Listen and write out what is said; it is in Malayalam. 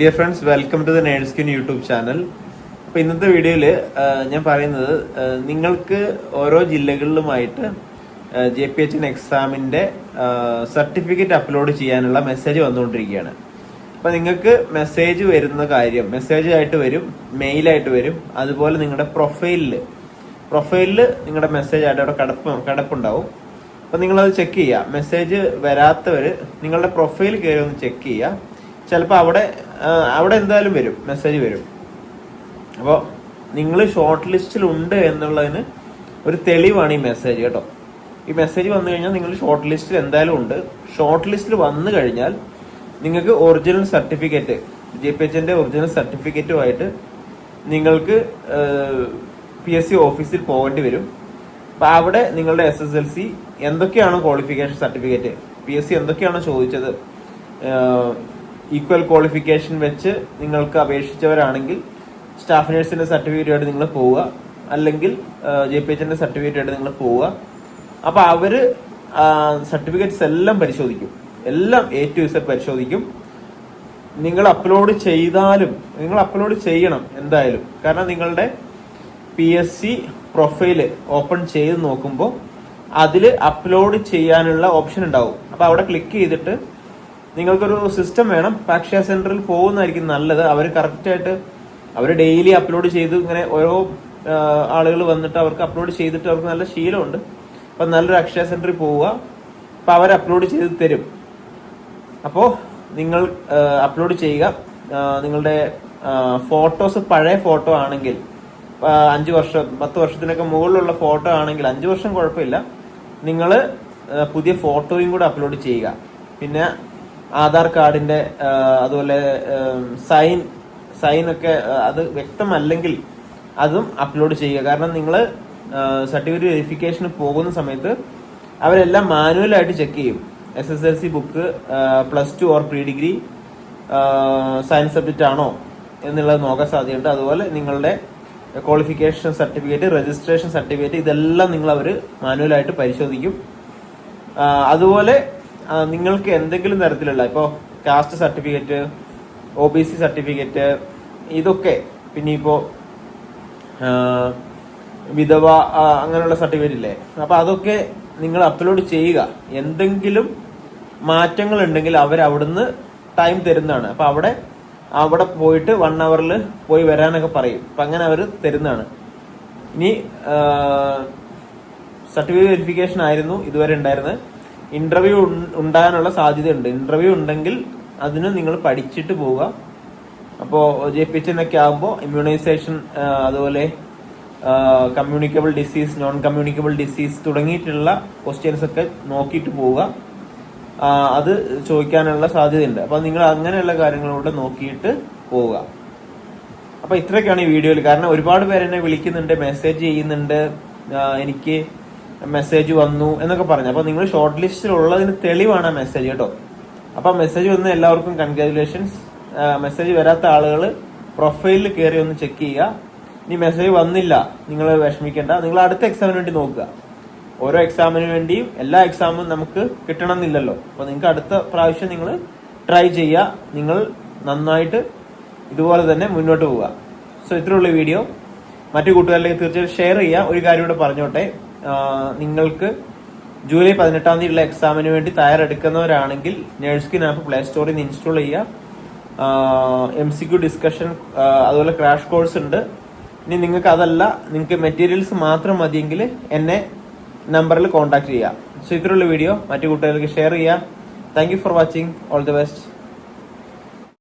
Dear friends welcome to the nurse queen YouTube channel അപ്പോൾ ഇന്നത്തെ വീഡിയോയിൽ ഞാൻ പറയുന്നത് നിങ്ങൾക്ക് ഓരോ ജില്ലകളിലുമായിട്ട് ജെ പി എച്ച് എക്സാമിന്റെ സർട്ടിഫിക്കറ്റ് അപ്ലോഡ് ചെയ്യാനുള്ള മെസ്സേജ് വന്നുകൊണ്ടിരിക്കുകയാണ്. അപ്പോൾ നിങ്ങൾക്ക് മെസ്സേജ് വരുന്ന കാര്യം മെസ്സേജ് ആയിട്ട് വരും മെയിലായിട്ട് വരും അതുപോലെ നിങ്ങളുടെ പ്രൊഫൈലിൽ പ്രൊഫൈലിൽ നിങ്ങളുടെ മെസ്സേജ് ആയിട്ട് അവിടെ കടപ്പ് കിടപ്പുണ്ടാവും. അപ്പോൾ നിങ്ങളത് ചെക്ക് ചെയ്യുക. മെസ്സേജ് വരാത്തവർ നിങ്ങളുടെ പ്രൊഫൈൽ കയറി ഒന്ന് ചെക്ക് ചെയ്യുക. ചിലപ്പോൾ അവിടെ അവിടെ എന്തായാലും വരും. മെസ്സേജ് വരും. അപ്പോൾ നിങ്ങൾ ഷോർട്ട് ലിസ്റ്റിൽ ഉണ്ട് എന്നുള്ളതിന് ഒരു തെളിവാണ് ഈ മെസ്സേജ് കേട്ടോ. ഈ മെസ്സേജ് വന്നു കഴിഞ്ഞാൽ നിങ്ങൾ ഷോർട്ട് ലിസ്റ്റിൽ എന്തായാലും ഉണ്ട്. ഷോർട്ട് ലിസ്റ്റിൽ വന്നു കഴിഞ്ഞാൽ നിങ്ങൾക്ക് ഒറിജിനൽ സർട്ടിഫിക്കറ്റ് ജെ പി എച്ചിന്റെ ഒറിജിനൽ സർട്ടിഫിക്കറ്റുമായിട്ട് നിങ്ങൾക്ക് പി എസ് സി ഓഫീസിൽ പോകേണ്ടി വരും. അപ്പൊ അവിടെ നിങ്ങളുടെ എസ് എസ് എൽ സി എന്തൊക്കെയാണ് qualification certificate P S C എന്തൊക്കെയാണ് ചോദിച്ചത്? ഈക്വൽ ക്വാളിഫിക്കേഷൻ വെച്ച് നിങ്ങൾക്ക് അപേക്ഷിച്ചവരാണെങ്കിൽ സ്റ്റാഫ് നഴ്സിന്റെ സർട്ടിഫിക്കറ്റായിട്ട് നിങ്ങൾ പോവുക. അല്ലെങ്കിൽ ജെ പി സർട്ടിഫിക്കറ്റ് ആയിട്ട് നിങ്ങൾ പോവുക. അപ്പൊ അവർ സർട്ടിഫിക്കറ്റ്സ് എല്ലാം പരിശോധിക്കും. എല്ലാം എ ടു ഇസഡ് പരിശോധിക്കും. നിങ്ങൾ അപ്ലോഡ് ചെയ്താലും നിങ്ങൾ അപ്ലോഡ് ചെയ്യണം എന്തായാലും. കാരണം നിങ്ങളുടെ P S C profile open ചെയ്ത് നോക്കുമ്പോൾ അതിൽ അപ്ലോഡ് ചെയ്യാനുള്ള ഓപ്ഷൻ ഉണ്ടാവും. അപ്പോൾ അവിടെ ക്ലിക്ക് ചെയ്തിട്ട് നിങ്ങൾക്കൊരു സിസ്റ്റം വേണം. അക്ഷയ സെന്ററിൽ പോകുന്നതായിരിക്കും നല്ലത്. അവർ കറക്റ്റായിട്ട് അവർ ഡെയിലി അപ്ലോഡ് ചെയ്ത് ഇങ്ങനെ ഓരോ ആളുകൾ വന്നിട്ട് അവർക്ക് അപ്ലോഡ് ചെയ്തിട്ട് അവർക്ക് നല്ല ശീലമുണ്ട്. അപ്പൊ നല്ലൊരു അക്ഷയ സെന്ററിൽ പോവുക. അപ്പൊ അവർ അപ്ലോഡ് ചെയ്ത് തരും. അപ്പോൾ നിങ്ങൾ അപ്ലോഡ് ചെയ്യുക. നിങ്ങളുടെ ഫോട്ടോസ് പഴയ ഫോട്ടോ ആണെങ്കിൽ അഞ്ച് വർഷം പത്ത് വർഷത്തിനൊക്കെ മുകളിലുള്ള ഫോട്ടോ ആണെങ്കിൽ അഞ്ച് വർഷം കുഴപ്പമില്ല. നിങ്ങൾ പുതിയ ഫോട്ടോയും കൂടെ അപ്ലോഡ് ചെയ്യുക. പിന്നെ ആധാർ കാർഡിന്റെ അതുപോലെ സൈൻ സൈൻ ഒക്കെ അത് വ്യക്തമല്ലെങ്കിൽ അതും അപ്ലോഡ് ചെയ്യുക. കാരണം നിങ്ങൾ സർട്ടിഫിക്കറ്റ് വെരിഫിക്കേഷന് പോകുന്ന സമയത്ത് അവരെല്ലാം മാനുവലായിട്ട് ചെക്ക് ചെയ്യും. S S L C book plus two or pre degree science subject ആണോ എന്നുള്ളത് നോക്കാൻ സാധ്യതയുണ്ട്. അതുപോലെ നിങ്ങളുടെ ക്വാളിഫിക്കേഷൻ സർട്ടിഫിക്കറ്റ് രജിസ്ട്രേഷൻ സർട്ടിഫിക്കറ്റ് ഇതെല്ലാം നിങ്ങൾ അവർ മാനുവലായിട്ട് പരിശോധിക്കും. അതുപോലെ നിങ്ങൾക്ക് എന്തെങ്കിലും തരത്തിലുള്ള ഇപ്പോൾ caste certificate O B C certificate ഇതൊക്കെ പിന്നെ ഇപ്പോൾ വിധവ അങ്ങനെയുള്ള സർട്ടിഫിക്കറ്റ് ഇല്ലേ? അപ്പൊ അതൊക്കെ നിങ്ങൾ അപ്ലോഡ് ചെയ്യുക. എന്തെങ്കിലും മാറ്റങ്ങൾ ഉണ്ടെങ്കിൽ അവർ അവിടുന്ന് ടൈം തരുന്നതാണ്. അപ്പൊ അവിടെ അവിടെ പോയിട്ട് വൺ അവറിൽ പോയി വരാനൊക്കെ പറയും. അപ്പൊ അങ്ങനെ അവർ തരുന്നതാണ്. ഇനി സർട്ടിഫിക്കറ്റ് വെരിഫിക്കേഷൻ ആയിരുന്നു ഇതുവരെ ഉണ്ടായിരുന്നത്. ഇന്റർവ്യൂ ഉണ്ടാകാനുള്ള സാധ്യതയുണ്ട്. ഇന്റർവ്യൂ ഉണ്ടെങ്കിൽ അതിന് നിങ്ങൾ പഠിച്ചിട്ട് പോവുക. അപ്പോൾ ജെ പി എച്ച് എന്നൊക്കെ ആകുമ്പോൾ ഇമ്മ്യൂണൈസേഷൻ അതുപോലെ communicable disease non communicable disease തുടങ്ങിയിട്ടുള്ള ക്വസ്റ്റ്യൻസ് ഒക്കെ നോക്കിയിട്ട് പോവുക. അത് ചോദിക്കാനുള്ള സാധ്യതയുണ്ട്. അപ്പോൾ നിങ്ങൾ അങ്ങനെയുള്ള കാര്യങ്ങളൂടെ നോക്കിയിട്ട് പോവുക. അപ്പോൾ ഇത്രയൊക്കെയാണ് ഈ വീഡിയോയിൽ. കാരണം ഒരുപാട് പേര് എന്നെ വിളിക്കുന്നുണ്ട് മെസ്സേജ് ചെയ്യുന്നുണ്ട്. എനിക്ക് മെസ്സേജ് വന്നു എന്നൊക്കെ പറഞ്ഞു. അപ്പൊ നിങ്ങൾ ഷോർട്ട് ലിസ്റ്റിൽ ഉള്ളതിന് തെളിവാണ് ആ മെസ്സേജ് കേട്ടോ. അപ്പൊ മെസ്സേജ് വന്ന എല്ലാവർക്കും കൺഗ്രാജുലേഷൻസ് മെസ്സേജ് വരാത്ത ആളുകൾ പ്രൊഫൈലിൽ കയറി ഒന്ന് ചെക്ക് ചെയ്യുക. ഇനി മെസ്സേജ് വന്നില്ല നിങ്ങൾ വിഷമിക്കേണ്ട. നിങ്ങൾ അടുത്ത എക്സാമിന് വേണ്ടി നോക്കുക. ഓരോ എക്സാമിന് വേണ്ടിയും എല്ലാ എക്സാമും നമുക്ക് കിട്ടണമെന്നില്ലല്ലോ. അപ്പൊ നിങ്ങൾക്ക് അടുത്ത പ്രാവശ്യം നിങ്ങൾ ട്രൈ ചെയ്യുക. നിങ്ങൾ നന്നായിട്ട് ഇതുപോലെ തന്നെ മുന്നോട്ട് പോവുക. സോ ഇത്രയുള്ള വീഡിയോ മറ്റു കൂട്ടുകാരിലേക്ക് തീർച്ചയായും ഷെയർ ചെയ്യുക. ഒരു കാര്യം കൂടെ പറഞ്ഞോട്ടെ. നിങ്ങൾക്ക് ജൂലൈ പതിനെട്ടാം തീയതിയുള്ള എക്സാമിന് വേണ്ടി തയ്യാറെടുക്കുന്നവരാണെങ്കിൽ നേഴ്സ്കിൻ ആപ്പ് പ്ലേ സ്റ്റോറിൽ നിന്ന് ഇൻസ്റ്റാൾ ചെയ്യുക എം സി ക്യു ഡിസ്കഷൻ അതുപോലെ ക്രാഷ് കോഴ്സ് ഉണ്ട്. ഇനി നിങ്ങൾക്ക് അതല്ല നിങ്ങൾക്ക് മെറ്റീരിയൽസ് മാത്രം മതിയെങ്കിൽ എന്നെ നമ്പറിൽ കോൺടാക്ട് ചെയ്യുക സോ ഇത്രയുള്ള വീഡിയോ മറ്റു കൂട്ടുകാർക്ക് ഷെയർ ചെയ്യുക thank for watching all the best